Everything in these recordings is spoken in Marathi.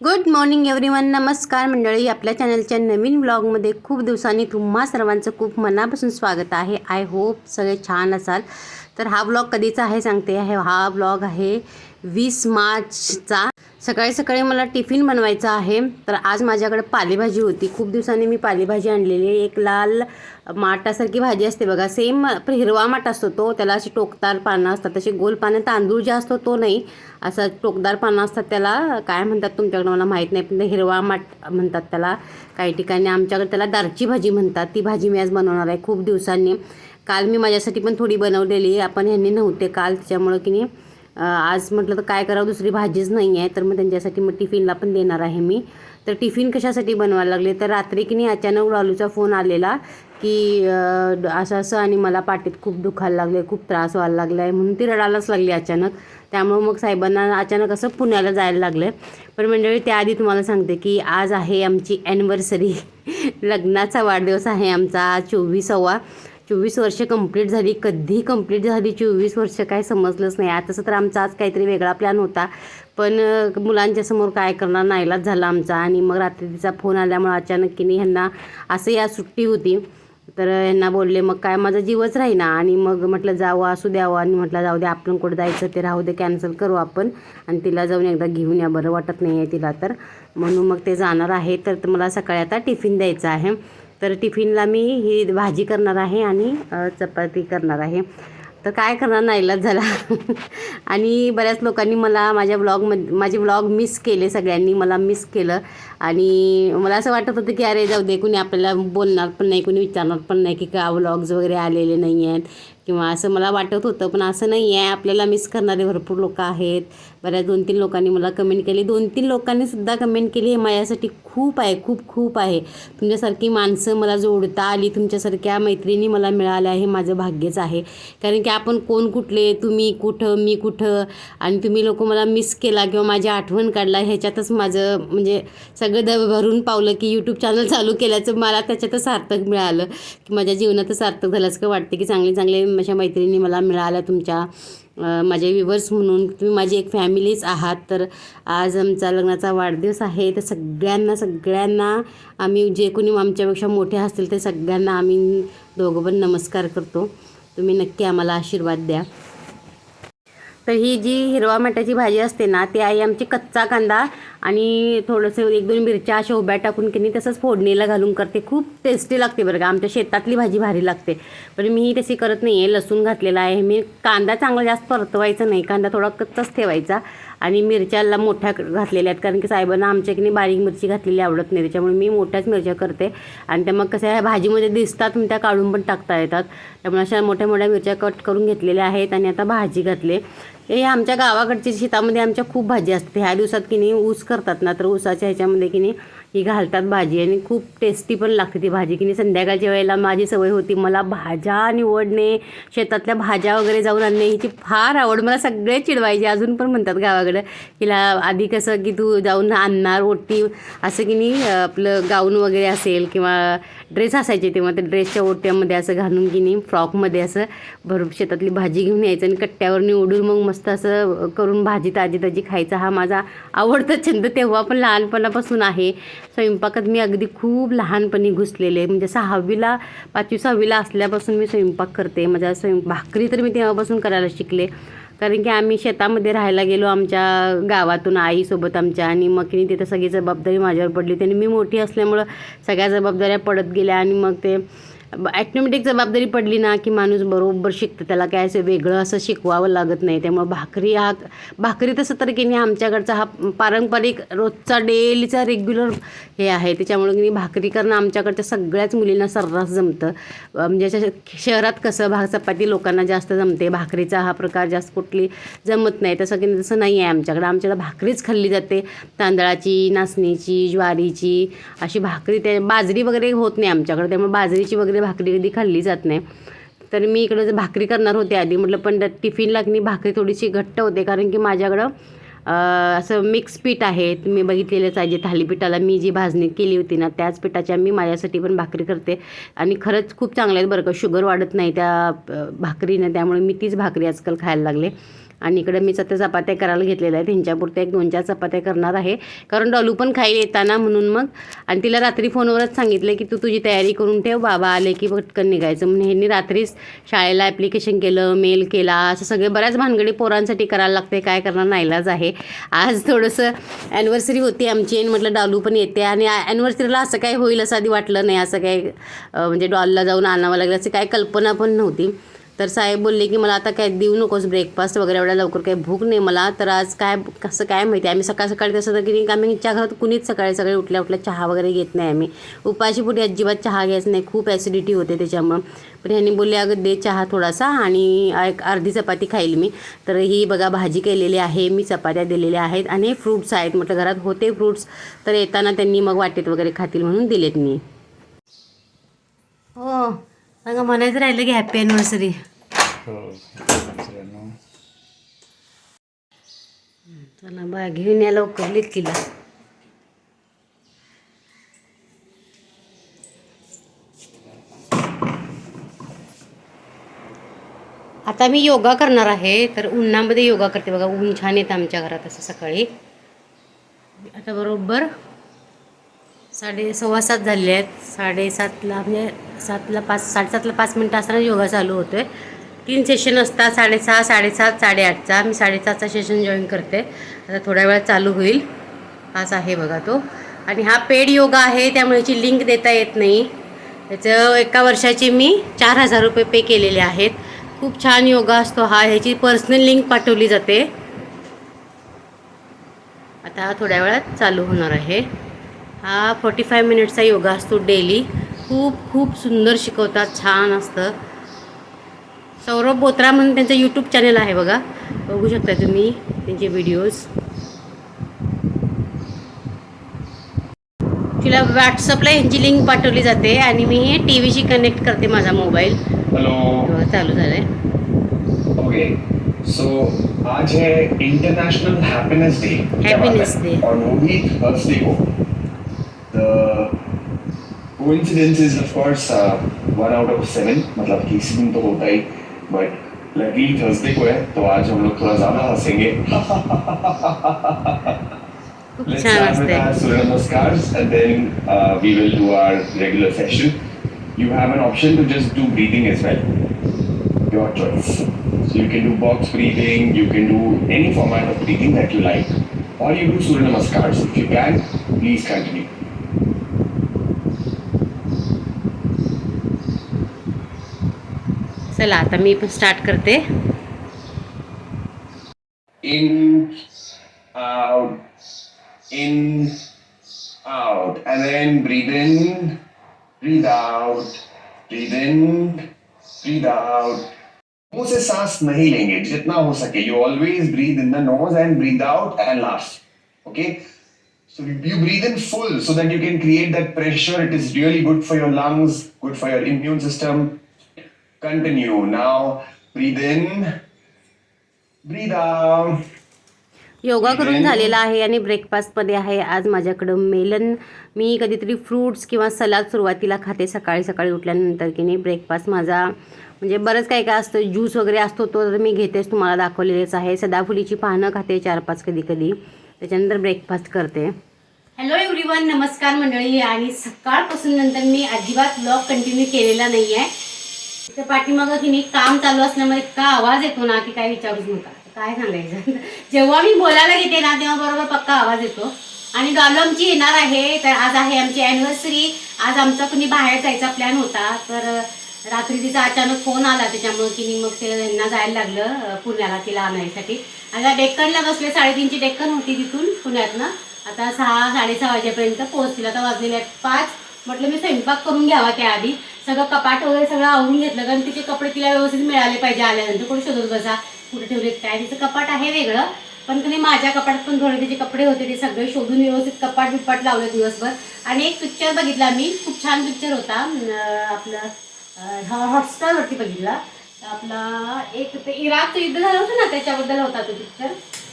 गुड मॉर्निंग एव्हरीवन नमस्कार मंडळी. आपल्या चॅनलच्या नवीन व्लॉगमध्ये खूप दिवसांनी तुम्हा सर्वांचं खूप मनापासून स्वागत आहे. आय होप सगळे छान असाल. तर हा ब्लॉग कधीचा आहे सांगते. आहे हा ब्लॉग आहे वीस मार्चचा. सकाळी सकाळी मला टिफिन बनवायचा आहे. तर आज माझ्याकडे पालेभाजी होती. खूप दिवसांनी मी पालेभाजी आणलेली आहे. एक लाल माटासारखी भाजी असते बघा. सेम हिरवा माठ असतो तो. त्याला अशी टोकदार पानं असतात. तसे गोल पानं तांदूळ जे असतो तो नाही. असं टोकदार पानं असतात त्याला. काय म्हणतात तुमच्याकडे मला माहीत नाही पण हिरवा माठ म्हणतात त्याला. काही ठिकाणी आमच्याकडे त्याला दारची भाजी म्हणतात. ती भाजी मी आज बनवणार आहे खूप दिवसांनी. काल मी माझ्यासाठी पण थोडी बनवलेली आहे. आपण ह्यांनी नव्हते काल. त्याच्यामुळं की नाही आज म्हटलं तर काय करावं दुसरी भाजीच नाही आहे तर मग त्यांच्यासाठी मग टिफिनला पण देणार आहे मी. तर टिफिन कशासाठी बनवायला लागले? तर रात्री की नाही अचानक लालूचा फोन आलेला की असं असं आणि मला पाठीत खूप दुखायला लागले खूप त्रास व्हायला लागला आहे म्हणून ती रडायलाच लागली अचानक. त्यामुळं मग साहेबांना अचानक असं पुण्याला जायला लागलं आहे पण मंडळी त्याआधी तुम्हाला सांगते की आज आहे आमची ॲनिव्हर्सरी लग्नाचा वाढदिवस आहे आमचा चोवीसावा. चोवीस वर्ष कंप्लीट झाली. कधी कंप्लीट झाली चोवीस वर्ष काय समजलंच नाही. आता तसं तर आमचा आज काहीतरी वेगळा प्लॅन होता. पण मुलांच्या समोर काय करणार? नाईलाज झाला आमचा. आणि मग रात्री तिचा फोन आल्यामुळं अचानक की ह्यांना असं या सुट्टी होती. तर ह्यांना बोलले मग काय? माझा जीवच राहीना. आणि मग म्हटलं जावं असू द्यावं. आणि म्हटलं जाऊ दे आपण कुठं जायचं ते राहू दे कॅन्सल करू आपण. आणि तिला जाऊन एकदा घेऊन या. बरं वाटत नाही आहे तिला तर. म्हणून मग ते जाणार आहे. तर मला सकाळी आता टिफिन द्यायचं आहे. तर टिफिनला मी ही भाजी करणार आहे आणि चपाती करणार आहे. तर काय करणार नाईलाज झाला. आणि बऱ्याच लोकांनी मला माझ्या ब्लॉगमध्ये माझे ब्लॉग मिस केले सगळ्यांनी मला मिस केलं. आणि मला असं वाटत होतं की अरे जाऊ दे कुणी आपल्याला बोलणार पण नाही कुणी विचारणार पण नाही की का व्लॉग्स वगैरे आलेले नाही आहेत. किंवा असं मला वाटत होतं पण असं नाही आहे. आपल्याला मिस करणारे भरपूर लोक आहेत. बऱ्याच दोन तीन लोकांनी मला कमेंट केली. दोन तीन लोकांनी सुद्धा कमेंट केली. हे माझ्यासाठी खूप आहे खूप खूप आहे. तुमच्यासारखी माणसं मला जोडता आली. तुमच्यासारख्या मैत्रिणी मला मिळाल्या. हे माझं भाग्यच आहे. कारण की आपण कोण कुठले तुम्ही कुठं मी कुठं आणि तुम्ही लोक मला मिस केला किंवा माझी आठवण काढला ह्याच्यातच माझं म्हणजे सगळं द भरून पावलं की यूट्यूब चॅनल चालू केल्याचं मला त्याच्यातच सार्थक मिळालं. की माझ्या जीवनातच सार्थक झालं असं वाटतं की चांगले चांगले माझ्या मैत्रिणी मला मिळाल्या तुमच्या. माझे व्हिवर्स म्हणून तुम्ही माझी एक फॅमिलीच आहात. तर आज आमचा लग्नाचा वाढदिवस आहे. तर सगळ्यांना सगळ्यांना आम्ही जे कोणी आमच्यापेक्षा मोठे असतील ते सगळ्यांना आम्ही दोघं पण नमस्कार करतो. तुम्ही नक्की आम्हाला आशीर्वाद द्या. तर ही जी हिरवा मटाची भाजी असते ना ती आई आमची कच्चा कांदा आणि थोडंसं एक दोन मिरच्या अशा उभ्या टाकून की नाही तसंच फोडणीला घालून करते. खूप टेस्टी लागते बरं का. आमच्या शेतातली भाजी भारी लागते. पण मी तशी करत नाही आहे लसूण घातलेला आहे. मी कांदा चांगला जास्त परतवायचा नाही. कांदा थोडा कच्चाच ठेवायचा. आणि मिरच्याला मोठ्या घातलेल्या आहेत. कारण की साहेबांना आमच्या की नाही बारीक मिरची घातलेली आवडत नाही. त्याच्यामुळे मी मोठ्याच मिरच्या करते. आणि त्या मग कसं आहे भाजीमध्ये दिसतात मग त्या काढून पण टाकता येतात. त्यामुळे अशा मोठ्या मोठ्या मिरच्या कट करून घेतलेल्या आहेत आणि आता भाजी घातले हे आमच्या गावाकडच्या शेतामध्ये आमच्या खूप भाजी असते. ह्या दिवसात की नाही ऊस करतात ना तर ऊसाच्या ह्याच्यामध्ये की नाही ही घालतात भाजी आणि खूप टेस्टी पण लागते ती भाजी. की नाही संध्याकाळच्या वेळेला माझी सवय होती मला भाज्या निवडणे शेतातल्या भाज्या वगैरे जाऊन आणणे हिची फार आवड. मला सगळे चिडवायचे. अजून पण म्हणतात गावाकडं तिला आधी कसं की तू जाऊन आणणार ओटी असं की नाही आपलं गाऊन वगैरे असेल किंवा ड्रेस असायचे तेव्हा ते ड्रेसच्या ओट्यामध्ये असं घालून की नाही फ्रॉकमध्ये असं भरून शेतातली भाजी घेऊन यायचं आणि कट्ट्यावर निवडून मग मस्त असं करून भाजी ताजी ताजी खायचा. हा माझा आवडता छंद तेव्हा पण लहानपणापासून आहे. स्वयंपाकात मी अगदी खूप लहानपणी घुसलेले. म्हणजे सहावीला पाचवी सहावीला असल्यापासून मी स्वयंपाक करते. माझ्या स्वयं भाकरी तर मी तेव्हापासून करायला शिकले. कारण की आम्ही शेतामध्ये राहायला गेलो आमच्या गावातून आईसोबत आमच्या आणि मग की तिथं सगळी जबाबदारी माझ्यावर पडली. त्यांनी मी मोठी असल्यामुळं सगळ्या जबाबदाऱ्या पडत गेल्या आणि मग ते ॲटोमॅटिक जबाबदारी पडली ना की माणूस बरोबर शिकतं. त्याला काय असं वेगळं असं शिकवावं लागत नाही. त्यामुळं भाकरी हा भाकरी तसं तर की नाही आमच्याकडचा हा पारंपरिक रोजचा डेलीचा रेग्युलर हे आहे. त्याच्यामुळे की भाकरी करणं आमच्याकडच्या सगळ्याच मुलींना सर्रास जमतं. म्हणजे अशा शहरात कसं भा चपाती लोकांना जास्त जमते. भाकरीचा हा प्रकार जास्त कुठली जमत नाही. तसं की नाही तसं नाही आहे आमच्याकडं. आमच्याकडं भाकरीच खाल्ली जाते. तांदळाची नाचणीची ज्वारीची अशी भाकरी त्या बाजरी वगैरे होत नाही आमच्याकडं. त्यामुळे बाजरीची वगैरे भाकरी कधी खाल्ली जात नाही. तर मी इकडं जर भाकरी करणार होते आधी म्हटलं पण त्या टिफिनला की भाकरी थोडीशी घट्ट होते. कारण की माझ्याकडं असं मिक्स पीठ आहे. तुम्ही बघितलेलंच आहे जे थालीपीठाला मी जी भाजणी केली होती ना त्याच पिठाच्या मी माझ्यासाठी पण भाकरी करते. आणि खरंच खूप चांगल्या आहेत बरं का शुगर वाढत नाही त्या भाकरीनं. त्यामुळे मी तीच भाकरी आजकाल खायला लागले. आणि इकडे मी सत्य चपात्या करायला घेतलेल्या आहेत. त्यांच्यापुरत्या एक दोन चार चपात्या करणार आहे. कारण डॉलू पण खाईल येताना म्हणून मग. आणि तिला रात्री फोनवरच सांगितलं की तू तुझी तयारी करून ठेव. बाबा आले की पटकन निघायचं. म्हणून ह्यांनी रात्रीच शाळेला ॲप्लिकेशन केलं मेल केला. असं सगळे बऱ्याच भानगडी पोरांसाठी करायला लागते. काय करणार? नाईलाज आहे. आज थोडंसं ॲनिव्हर्सरी होती आमची आणि म्हटलं डॉलू पण येते. आणि ॲनिव्हर्सरीला असं काय होईल असं आधी वाटलं नाही. असं काय म्हणजे डॉलला जाऊन आणावं लागलं. असं काय कल्पना पण नव्हती. तर साहेब बोलले की मला आता काय देऊ नकोस ब्रेकफास्ट वगैरे एवढ्या लवकर काही भूक नाही मला. तर आज काय कसं काय माहिती? आम्ही सकाळ सकाळी तसं तर की नाही आम्ही च्या घरात कुणीच सकाळी सकाळी उठल्या उठल्या चहा वगैरे घेत नाही आम्ही. उपाशी पुढे अजिबात चहा घ्यायचं नाही. खूप ॲसिडिटी होते त्याच्यामुळं. पण ह्यांनी बोलले अगं दे चहा थोडासा आणि एक अर्धी चपाती खाईल मी. तर ही बघा भाजी केलेली आहे मी चपात्या दिलेल्या आहेत आणि फ्रूट्स आहेत. म्हटलं घरात होते फ्रूट्स तर येताना त्यांनी मग वाटेत वगैरे खातील म्हणून दिलेत मी. हो. अगं म्हणायचं राहिलं की हॅपी ॲनिव्हर्सरी चला बा घेऊन या लवकर लिखीला आता मी योगा करणार आहे तर उन्हामध्ये योगा करते बघा. ऊन छान येतं आमच्या घरात असं सकाळी. आता बरोबर साडे सव्वा सात झाले आहेत. साडेसातला म्हणजे सातला पाच साडेसातला पाच मिनटं असताना योगा चालू होतो आहे तीन सेशन असतात साडेसहा साडेसात साडेआठचा मी साडेसातचा सेशन जॉईन करते. आता थोड्या वेळात चालू होईल. हाच आहे बघा तो. आणि हा पेड योगा आहे त्यामुळे याची लिंक देता येत नाही. त्याचं एका वर्षाचे मी चार हजार रुपये पे केलेले आहेत. खूप छान योगा असतो हा. ह्याची पर्सनल लिंक पाठवली जाते. आता हा थोड्या वेळात चालू होणार आहे. हा फोर्टी फाय मिनिट्सचा योगा असतो डेली खूप खूप सुंदर शिकवतात छान असतं. सौरभ बोत्रा म्हणून त्यांचं यूट्यूब चॅनल आहे बघा. बघू शकता तुम्ही त्यांचे व्हिडिओज तिला व्हॉट्सअपला ह्यांची लिंक पाठवली जाते आणि मी हे टी व्हीशी कनेक्ट करते माझा मोबाईल हेलो चालू झालं आहे ओके सो आज है international happiness day Happiness Day. और वो भी थर्सडे को. The coincidence is of course one out of seven मतलब किसी दिन तो होता ही बट लकीली थर्सडे को है तो आज हम लोग थोड़ा ज्यादा हंसेंगे खूप Let's छान start with असते our Surya Namaskars and then uh, we will do our regular session. You have an option to just do breathing as well. Your choice. So you can do box breathing, you can do any format of breathing that you like. Or you do Surya Namaskars. If you can, please continue. चला आता मी पण स्टार्ट करते In, out, in, out. And then breathe in, breathe out, breathe in, breathe out. मुँह से सांस नहीं लेंगे जितना हो सके you always breathe in the nose and breathe out and last okay so you breathe in full so that you can create that pressure it is really good for your lungs good for your immune system continue. Now breathe in. Breathe out. Yoga करून झालेला आहे आणि ब्रेकफास्टमध्ये आहे. आज माझ्याकडं मेलन मी कधीतरी फ्रूट्स किंवा सलाद सुरुवातीला खाते सकाळी सकाळी उठल्यानंतर की नाही. ब्रेकफास्ट माझा म्हणजे बरंच काय काय असतं. ज्यूस वगैरे असतो तो तर मी घेतेच तुम्हाला दाखवलेलेच आहे. सदाफुलीची पानं खाते चार पाच कधी कधी त्याच्यानंतर ब्रेकफास्ट करते. हॅलो एव्हरीवन नमस्कार मंडळी. आणि सकाळपासून नंतर मी अजिबात ब्लॉग कंटिन्यू केलेला नाही आहे तर पाठीमागं की नाही काम चालू असल्यामुळे इतका आवाज येतो ना की काय विचारूच नका. काय सांगायचं? जेव्हा मी बोलायला घेते ना तेव्हा बरोबर पक्का आवाज येतो. आणि डॉलू आमची येणार आहे तर आज आहे आमची अॅनिव्हर्सरी आज आमचा कुणी बाहेर जायचा प्लॅन होता तर रात्री तिचा अचानक फोन आला त्याच्यामुळं की मग ते यांना जायला लागलं पुण्याला तिला आणायसाठी. आता डेक्कनला बसले साडेतीनची डेक्कन होती तिथून पुण्यातनं. आता सहा साडेसहा वाजेपर्यंत पोहोचतील. आता वाजलेले आहेत पाच. म्हटलं मी स्वयंपाक करून घ्यावा त्याआधी. सगळं कपाट वगैरे सगळं आवरून घेतलं कारण तिचे कपडे तिला व्यवस्थित मिळाले पाहिजे आल्यानंतर. कुठे शोधत बसा कुठे ठेवलेत काय? तिचं कपाट आहे वेगळं पण तुम्ही माझ्या कपाटात पण थोडे तिचे कपडे होते ते सगळे शोधून व्यवस्थित कपाट बिपाट लावले दिवसभर. आणि एक पिक्चर बघितला मी खूप छान पिक्चर होता आपलं हॉटस्टारवरती बघितला. आपला एक ते इराकचं युद्ध झालं होतं ना त्याच्याबद्दल होता तो पिक्चर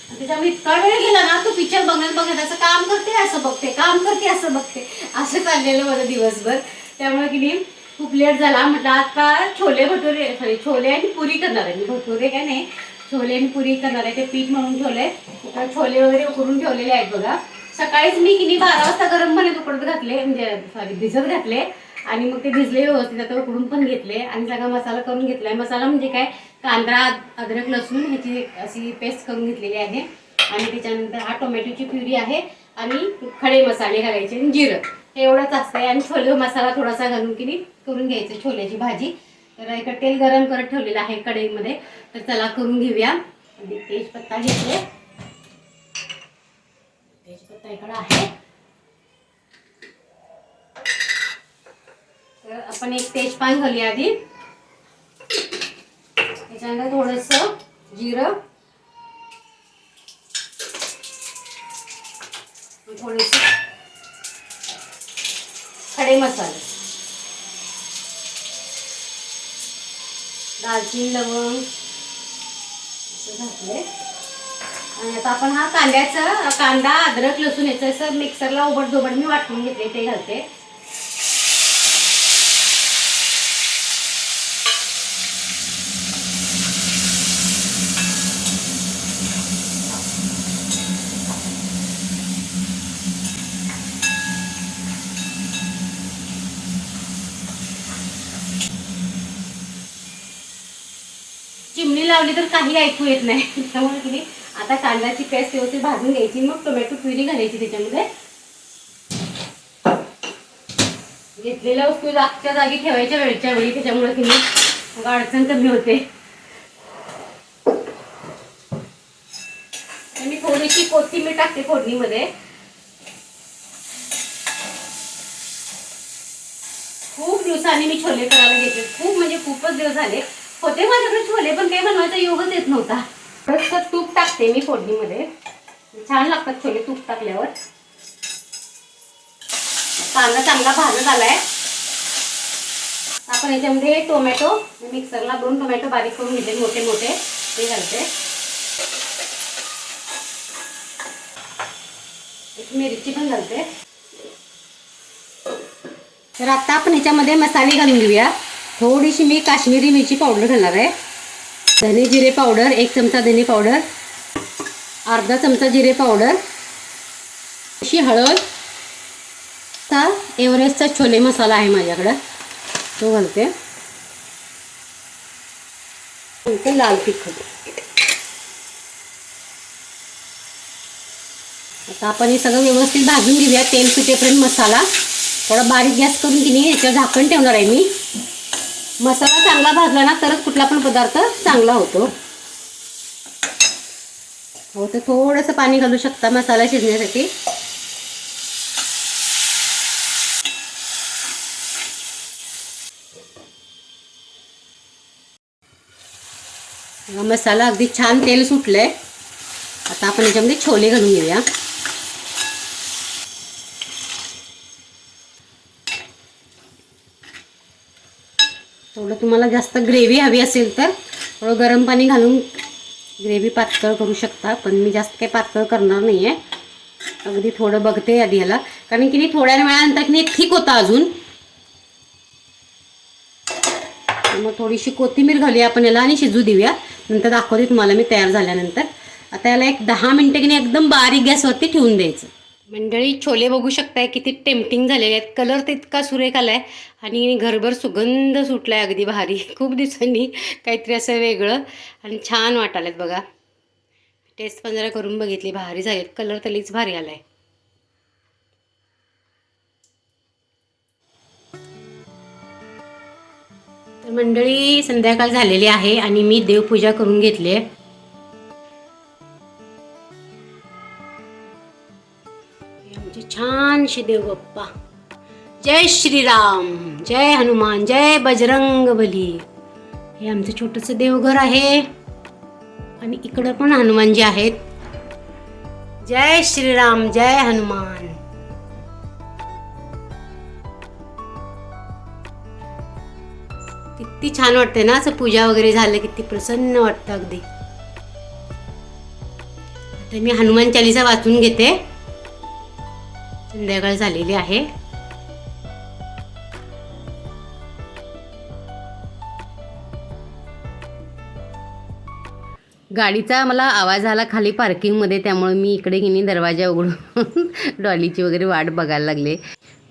त्याच्यामुळे इतका वेळ गेला ना तो पिक्चर बघण्यात बघण्यात असं काम करते असं बघते काम करते असं बघते. असं चाललेलं माझं दिवसभर. त्यामुळे की खूप लेट झाला. म्हटलं आता छोले भटुरे सॉरी छोले आणि पुरी करणार आहे. मी भटुरे काय नाही छोले आणि पुरी करणार आहे. ते पीठ म्हणून ठेवले छोले वगैरे उकडून ठेवलेले आहेत बघा. सकाळीच मी किनी बारा वाजता गरम पाण्यात उकडत घातले म्हणजे सॉरी भिजत घातले. आणि मग ते भिजले व्यवस्थित. आता उकडून पण घेतले. आणि सगळा मसाला करून घेतला आहे मसाला म्हणजे काय? कांदा अद्रक लसूण ह्याची अशी पेस्ट करून घेतलेली आहे. आणि त्याच्यानंतर हा टोमॅटोची प्युरी आहे. आणि खडे मसाले घालायचे आणि जिरं. हे एवढंच असतंय. आणि छोले मसाला थोडासा घालून किनी करून घ्यायचं छोल्याची भाजी. तर इकडे तेल गरम करत ठेवलेलं आहे कढईमध्ये. तर चला करून घेऊया. तेजपत्ता घेतले. तेजपत्ता इकडं आहे. तर आपण एक तेजपान घालूया आधी. त्याच्यानंतर थोडस जिरं. थोडेसे खडे मसाले. दालचिनी लवंग असं घातले आणि आता आपण हा कांद्याचं कांदा अद्रक लसूण याचं असं मिक्सरला उबड धोबड मी वाटून घेतले ते घालते. चिमणी लावली तर काही ऐकू येत नाही. त्यामुळे की आता कांद्याची पेस्ट व्यवस्थित भाजून घ्यायची मग टोमॅटो प्युरी घालायची त्याच्यामध्ये. घेतलेल्या वस्तू जागच्या जागी ठेवायच्या वेळच्या वेळी त्याच्यामुळे की मग अडचण कमी होते. मी थोडीशी कोथिंबीर टाकते फोडणीमध्ये. खूप दिवसांनी मी छोले करायला घेतले खूप म्हणजे खूपच दिवस झाले. होते माझ्याकडे छोले पण काही बनवायचा योगच येत नव्हता. थोडंसं तूप टाकते मी फोडणीमध्ये. छान लागतात छोले तूप टाकल्यावर. कांदा चांगला भाजत आलाय. आपण याच्यामध्ये टोमॅटो मिक्सरला दोन टोमॅटो बारीक करून घेते मोठे मोठे. ते घालते. एक मिरची पण घालते. तर आता आपण याच्यामध्ये मसाले घालून घेऊया. थोडीशी मी काश्मीरी मिरची पावडर घालणार आहे. धने जिरे पावडर एक चमचा धने पावडर अर्धा चमचा जिरे पावडर अशी हळद चा एव्हरेस्टचा छोले मसाला आहे माझ्याकडं. तो घालते. घालते लाल तिखट. आता आपण हे सगळं व्यवस्थित भाजून घेऊया. तेल सुटेपर्यंत मसाला. थोडा बारीक गॅस करून की नाही याच्यावर झाकण ठेवणार आहे मी. मसाला चांगला भाजला ना तरच कुठला पण पदार्थ चांगला होतो. हो तर थोडंसं पाणी घालू शकता मसाला शिजण्यासाठी. मसाला अगदी छान तेल सुटलंय. आता आपण याच्यामध्ये छोले घालून घेऊया. थोडं तुम्हाला जास्त ग्रेव्ही हवी असेल तर थोडं गरम पाणी घालून ग्रेव्ही पातळ करू शकता पण मी जास्त काही पातळ करणार नाही आहे अगदी थोडं बघते आधी ह्याला कारण की नाही थोड्या वेळानंतर की नाही ठीक होता अजून. मग थोडीशी कोथिंबीर घालूया आपण याला आणि शिजू देऊया. नंतर दाखवते तुम्हाला मी तयार झाल्यानंतर. आता याला एक दहा मिनटं की नाही एकदम बारीक गॅसवरती ठेवून द्यायचं. मंडळी छोले बघू शकताय किती टेम्पटिंग झालेले आहेत. कलर तर इतका सुरेख आलाय आणि घरभर सुगंध सुटलाय अगदी भारी. खूप दिवसांनी काहीतरी असं वेगळं आणि छान वाटालेत बघा. टेस्ट पण जरा करून बघितली भारी झालेत. कलर तर लईच भारी आलाय. तर मंडळी संध्याकाळ झालेली आहे आणि मी देवपूजा करून घेतली आहे छानशे देव बाप्पा जय श्रीराम जय हनुमान जय बजरंग बली। हे आमचं छोटंसं देवघर आहे. आणि इकडं पण हनुमानजी आहेत. जय श्रीराम जय हनुमान. किती छान वाटते ना असं पूजा वगैरे झालं किती प्रसन्न वाटतं अगदी. आता मी हनुमान चालिसा वाचून घेते. संध्याकाळ झालेली आहे. गाडीचा मला आवाज आला खाली पार्किंगमध्ये त्यामुळे मी इकडे किनी दरवाजा उघडून डॉलीची वगैरे वाट बघायला लागले.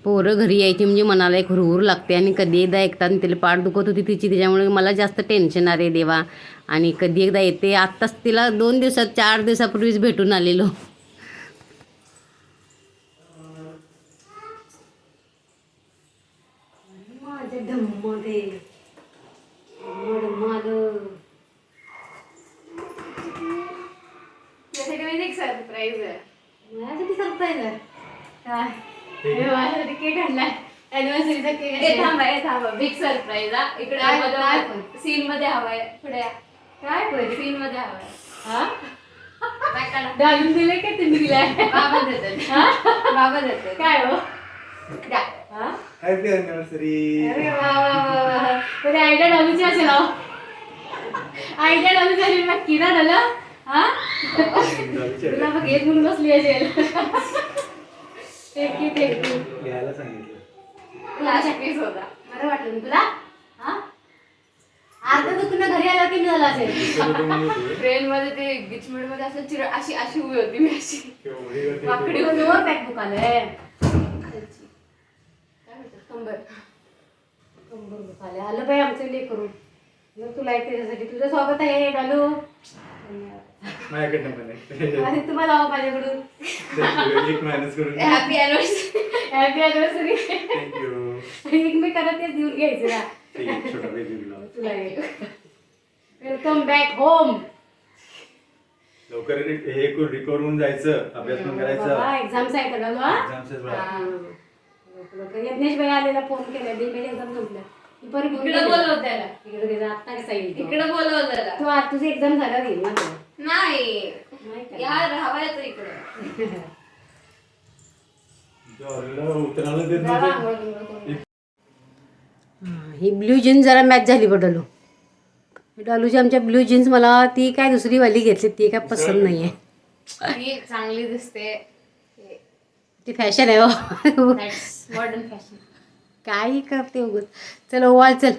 पोरं घरी यायची म्हणजे मनाला एक हुरहुर लागते आणि कधी एकदा ऐकतात तिला पाठ दुखत होती तिची त्याच्यामुळे मला जास्त टेन्शन आले देवा. आणि कधी एकदा येते आत्ताच तिला दोन दिवसात चार दिवसापूर्वीच भेटून आलेलो. माझं धम्म ते त्यासाठी माहिती एक सरप्राईज आहे. माझ्यासाठी सरप्राईज आहे. काय हे माझ्यासाठी केक आणलाय. अॅनिव्हर्सरीचा केक हे थांबा हे थांबा. बिग सरप्राईज हा. इकडे काय- काय पण? सीन मध्ये हवाय. पुढे या. काय पण सीन मध्ये हवाय. हा? काय काढा? घालून दिले का तुम्ही दिलाय बाबा देतात. बाबा देतात. काय हो? द्या. हा? हॅपी अॅनिव्हर्सरी अरे वा वा वा वा तरी आयडिया डॉलूची असेल हो आयडिया डॉलूची असेल नक्की ना झालं हा? तुला बघ एक म्हणून बसली असेल थँक्यू थँक्यू घ्यायला सांगितलं. तुला शक्यच होता. बरं वाटलं ना तुला? हा? अर्ध दुखणं घरी आलं की झालं असेल? ट्रेन मध्ये ते गिचमिडमध्ये असं चिर अशी अशी उभी होती मी अशी. वाकडी होती. दोन पॅक दुकान आहे खालची. काय म्हणतात कंबर. कंबर दुखाले आलं बाई आमचं ले करून मग तुला एक त्याच्यासाठी. तुझं स्वागत आहे डालू माझ्याकडनं पण आहे आणि तुम्हाला हवं माझ्याकडून. एक मायनस करून happy anniversary happy anniversary thank you एकमेकांना तेच देऊन घ्यायचं ना. ठीक आहे छोटा बेबी ब्लॉग तुला वेलकम बॅक होम लवकर रि- हे करून रिकवर होऊन जायचं. अभ्यास पण करायचा. एक्झाम्स आहे का डालू हा एक्झामचे वेळा यज्ञेश भाई आलेला फोन केला दिल एक्झाम संपल्या ती परत फोन इकडे बोलव त्याला. इकडे गेला आता कसा येईल तो? इकडे बोलव त्याला. तो आज तुझी एक्झाम झाल्यावर येईल ना तो. नाही. इकडे. हा, ही ब्ल्यू जीन्स जरा मॅच झाली बघ डलू. डलूची आमच्या ब्ल्यू जीन्स मला ती काय दुसरी वाली घेतली ती काय पसंत नाही आहे चांगली दिसते. ती फॅशन आहे हो. मॉडर्न फॅशन काही करते उगत चल ओवाळ चल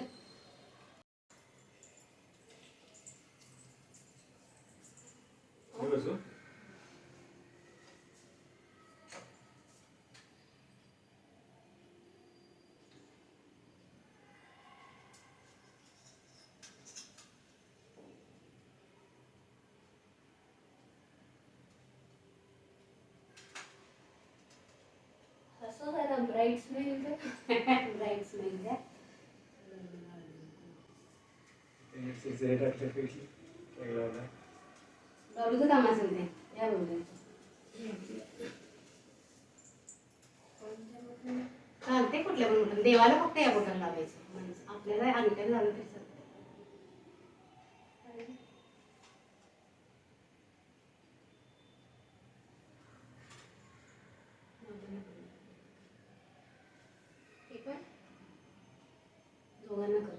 मी बसू? असं जरा ब्राईट स्मेल त्याने काम असेल ते या चालते कुठल्या पण देवाला फक्त या बोटाला लावायचं म्हणजे आपल्याला अंगठ्याला लावलं तरी चालतं दोघांना कर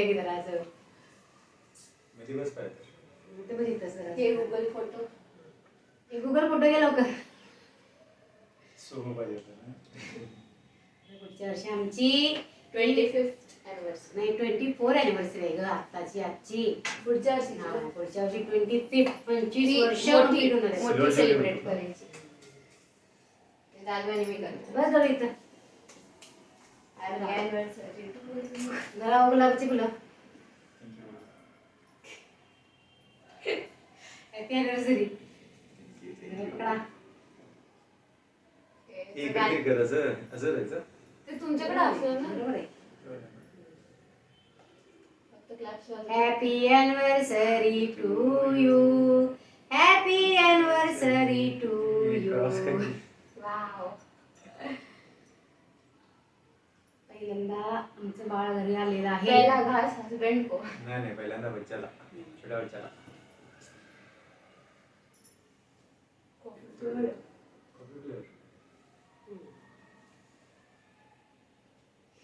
असं? पाहिजे ते बघ. हे गुगल फोटो हे गुगल फोटो घे लवकर. सोहम पाहिजे होता ना. पुढच्या वर्षी आमची ट्वेंटी फिफ्थ अॅनिव्हर्सरी नाही ट्वेंटी फोर अॅनिव्हर्सरी आहे ग आत्ताची आजची. पुढच्या वर्षी हा, पुढच्या वर्षी ट्वेंटी फिफ्थ पंचवीस वर्ष मोठी complete होणार आहे. मोठी Silver सेलिब्रेट करायची. ते दालवानी मी करतो. बस जरा इथं. अॅनिव्हर्सरी जरा गुलाबाची फुलं. Happy anniversary to you happy anniversary to you wow पहिल्यांदा आमचं बाळ घरी आलेलं आहे. पहिला घास हसबँड को. नाही नाही पहिल्यांदा बच्चाला छोट्या बच्चाला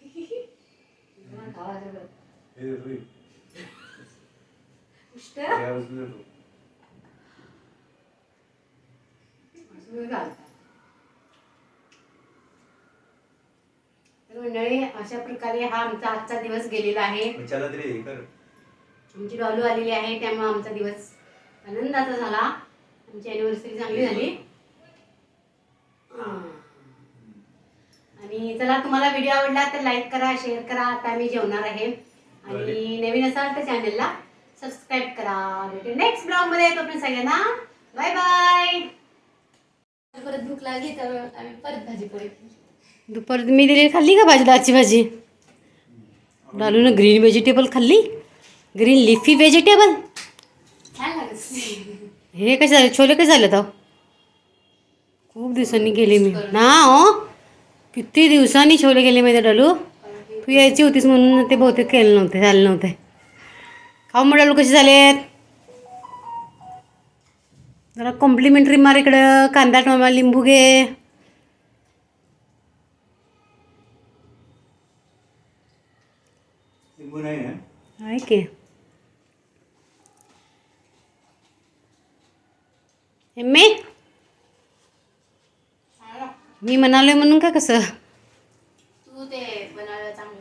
हे तू. तू. अशा प्रकारे हा आमचा आजचा दिवस गेलेला आहे. चला तरी कर. आमची डॉलू आलेली आहे त्यामुळे आमचा दिवस आनंदाचा झाला. आमची अॅनिव्हर्सरी चांगली झाली. आणि चला तुम्हाला व्हिडिओ आवडला तर लाईक करा शेअर करा. आता मी जेवणार आहे. आणि नवीन असाल तर चॅनलला सबस्क्राईब करा. भेटू नेक्स्ट ब्लॉगमध्ये तोपर्यंत सगळ्यांना बाय बाय परत भूक लागली तर आम्ही परत भाजी पोळी. दुपार मी दिली खाल्ली का भाजी दाची भाजी? डालून ग्रीन व्हेजिटेबल खाल्ली? ग्रीन लिफी व्हेजिटेबल हे कसे झाले? छोले कसे झाले तर खूप दिवसांनी गेले मी. ना हो? किती दिवसांनी छोले गेले माहिती डालू तू यायची होतीस म्हणून ते बहुतेक केले नव्हते झाले नव्हते. खाऊ मग डालू कसे झालेत? जरा कॉम्प्लिमेंटरी मार इकडं कांदा टोमा लिंबू घे. लिंबू नाही ना? आहे की. एम्मे? मी म्हणाले म्हणून का कसं? तू ते बनवायला चांगलं